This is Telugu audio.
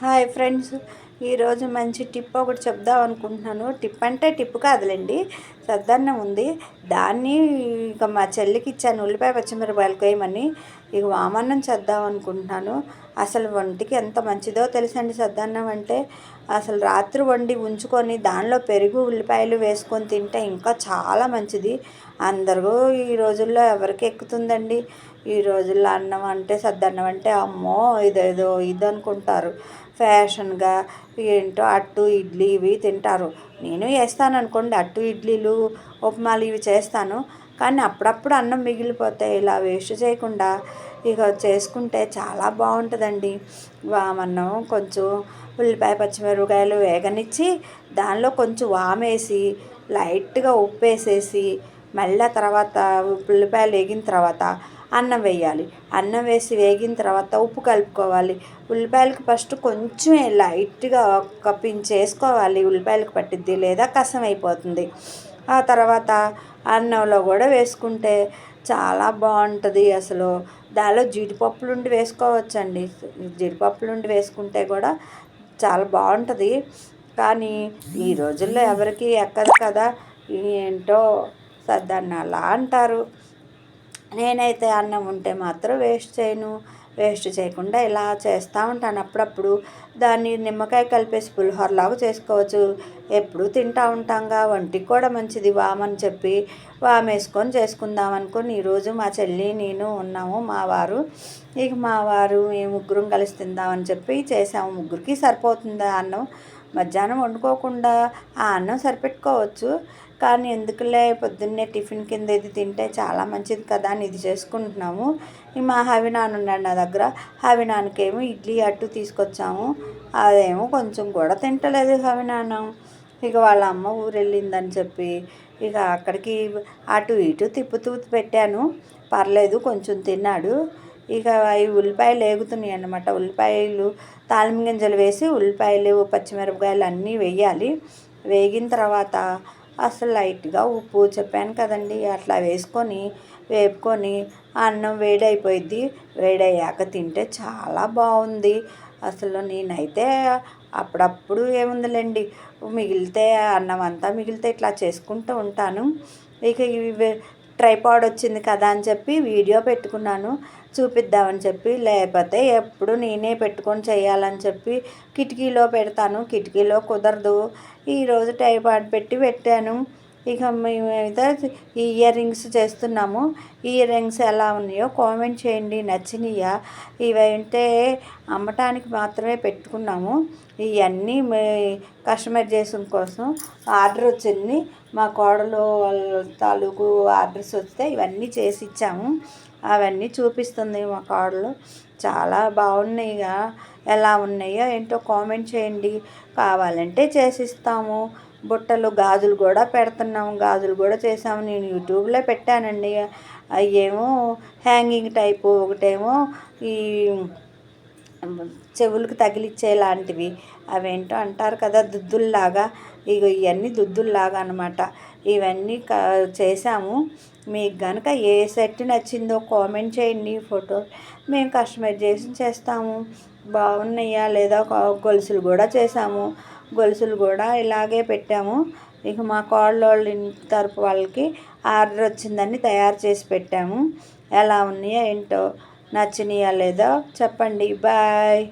Hi friends. ఈరోజు మంచి టిప్ ఒకటి చెప్దాం అనుకుంటున్నాను. టిప్ అంటే టిప్ కాదులేండి. సద్దన్నం ఉంది. దాన్ని ఇక మా చెల్లికి ఇచ్చాను. ఉల్లిపాయ పచ్చిమిరపాయలు వేయమని ఇక వామన్నం చేద్దాం అనుకుంటున్నాను. అసలు వంటికి ఎంత మంచిదో తెలుసండి సద్దన్నం అంటే. అసలు రాత్రి వండి ఉంచుకొని దానిలో పెరుగు ఉల్లిపాయలు వేసుకొని తింటే ఇంకా చాలా మంచిది. అందరూ ఈ రోజుల్లో ఎవరికి ఎక్కుతుందండి? ఈ రోజుల్లో అన్నం అంటే సద్దన్నం అంటే అమ్మో ఇదేదో ఇది అనుకుంటారు ఫ్యాషన్గా ఏంటో అట్టు ఇడ్లీ ఇవి తింటారు. నేను వేస్తాను అనుకోండి అట్టు ఇడ్లీలు ఉప్మాలు ఇవి చేస్తాను. కానీ అప్పుడప్పుడు అన్నం మిగిలిపోతే ఇలా వేస్ట్ చేయకుండా ఇక చేసుకుంటే చాలా బాగుంటుందండి. వామన్నం కొంచెం ఉల్లిపాయ పచ్చిమిరపకాయలు వేగనిచ్చి దానిలో కొంచెం వామేసి లైట్గా ఉప్పు వేసేసి మళ్ళీ తర్వాత ఉల్లిపాయలు వేగిన తర్వాత అన్నం వేయాలి. అన్నం వేసి వేగిన తర్వాత ఉప్పు కలుపుకోవాలి. ఉల్లిపాయలకు ఫస్ట్ కొంచెం లైట్గా ఒక పించ్ వేసుకోవాలి. ఉల్లిపాయలకు పట్టిద్ది లేదా కసం అయిపోతుంది. ఆ తర్వాత అన్నంలో కూడా వేసుకుంటే చాలా బాగుంటుంది అసలు. దానిలో జీడిపప్పులు ఉండి వేసుకోవచ్చండి. జీడిపప్పులు ఉండి వేసుకుంటే కూడా చాలా బాగుంటుంది. కానీ ఈ రోజుల్లో ఎవరికి ఎక్కదు కదా. ఏంటో సద్దన్నాలా అంటారు. నేనైతే అన్నం ఉంటే మాత్రం వేస్ట్ చేయను. వేస్ట్ చేయకుండా ఇలా చేస్తూ ఉంటాను. అప్పుడప్పుడు దాన్ని నిమ్మకాయ కలిపేసి పులిహోరలాగా చేసుకోవచ్చు. ఎప్పుడు తింటూ ఉంటాంగా వంటికి కూడా మంచిది. వామని చెప్పి వామేసుకొని చేసుకుందాం అనుకుని ఈరోజు మా చెల్లి నేను ఉన్నాము మా వారు. ఇక మా వారు మేము ముగ్గురం కలిసి తిందామని చెప్పి చేసాము ముగ్గురికి సరిపోతుంది అన్నం? మధ్యాహ్నం వండుకోకుండా ఆ అన్నం సరిపెట్టుకోవచ్చు. కానీ ఎందుకులే పొద్దున్నే టిఫిన్ కింద ఇది తింటే చాలా మంచిది కదా అని ఇది చేసుకుంటున్నాము. మా హవినాన్ ఉన్నాడు నా దగ్గర. హవినాన్కేమో ఇడ్లీ అట్టు తీసుకొచ్చాము. అదేమో కొంచెం కూడా తింటలేదు హవి నాన్న. ఇక వాళ్ళ అమ్మ ఊరు వెళ్ళిందని చెప్పి ఇక అక్కడికి అటు ఇటు తిప్పుతూ పెట్టాను. పర్లేదు కొంచెం తిన్నాడు. ఇక అవి ఉల్లిపాయలు వేగుతున్నాయి అన్నమాట. ఉల్లిపాయలు తాలింపు గింజలు వేసి ఉల్లిపాయలు పచ్చిమిరపకాయలు అన్నీ వేయాలి. వేగిన తర్వాత అసలు లైట్గా ఉప్పు చెప్పాను కదండి. అట్లా వేసుకొని వేపుకొని అన్నం వేడైపోయిద్ది. వేడయ్యాక తింటే చాలా బాగుంది. అసలు నేనైతే అప్పుడప్పుడు ఏముందిలేండి మిగిలితే అన్నం అంతా మిగిలితే ఇట్లా చేసుకుంటూ ఉంటాను. ఇక ఇవి ట్రైపాడ్ వచ్చింది కదా అని చెప్పి వీడియో పెట్టుకున్నాను చూపిద్దామని చెప్పి. లేకపోతే ఎప్పుడు నేనే పెట్టుకొని చేయాలని చెప్పి కిటికీలో పెడతాను కిటికీలో కుదరదు. ఈరోజు ట్రైపాడ్ పెట్టి పెట్టాను. ఇక మేమైతే ఈ ఇయర్ రింగ్స్ చేస్తున్నాము ఇయర్ రింగ్స్ ఎలా ఉన్నాయో కామెంట్ చేయండి. నచ్చినాయా? ఇవంటే అమ్మటానికి మాత్రమే పెట్టుకున్నాము. ఇవన్నీ కస్టమర్ చేసిన కోసం ఆర్డర్ వచ్చింది. మా కోడలు వాళ్ళ తాలూకు ఆర్డర్స్ వస్తే ఇవన్నీ చేసి ఇచ్చాము. అవన్నీ చూపిస్తుంది మా కోడలు. చాలా బాగున్నాయిగా. ఎలా ఉన్నాయో ఏంటో కామెంట్ చేయండి. కావాలంటే చేసిస్తాము బుట్టలు గాజులు కూడా పెడుతున్నాము గాజులు కూడా చేసాము నేను యూట్యూబ్లో పెట్టానండి. అవేమో హ్యాంగింగ్ టైపు ఒకటేమో ఈ చెవులకు తగిలిచ్చేలాంటివి. అవేంటో అంటారు కదా దుద్దుల్లాగా. ఇక ఇవన్నీ దుద్దుల్లాగా అనమాట ఇవన్నీ క చేసాము మీకు కనుక ఏ సెట్ నచ్చిందో కామెంట్ చేయండి ఫోటో. మేము కస్టమైజ్ చేసి చేస్తాము. బాగున్నాయా లేదా గొలుసులు కూడా చేసాము గొలుసులు కూడా ఇలాగే పెట్టాము. ఇక మా కోళ్ళ తరపు వాళ్ళకి ఆర్డర్ వచ్చిందని తయారు చేసి పెట్టాము. ఎలా ఉన్నాయో ఏంటో నచ్చినాయా లేదో చెప్పండి. బాయ్.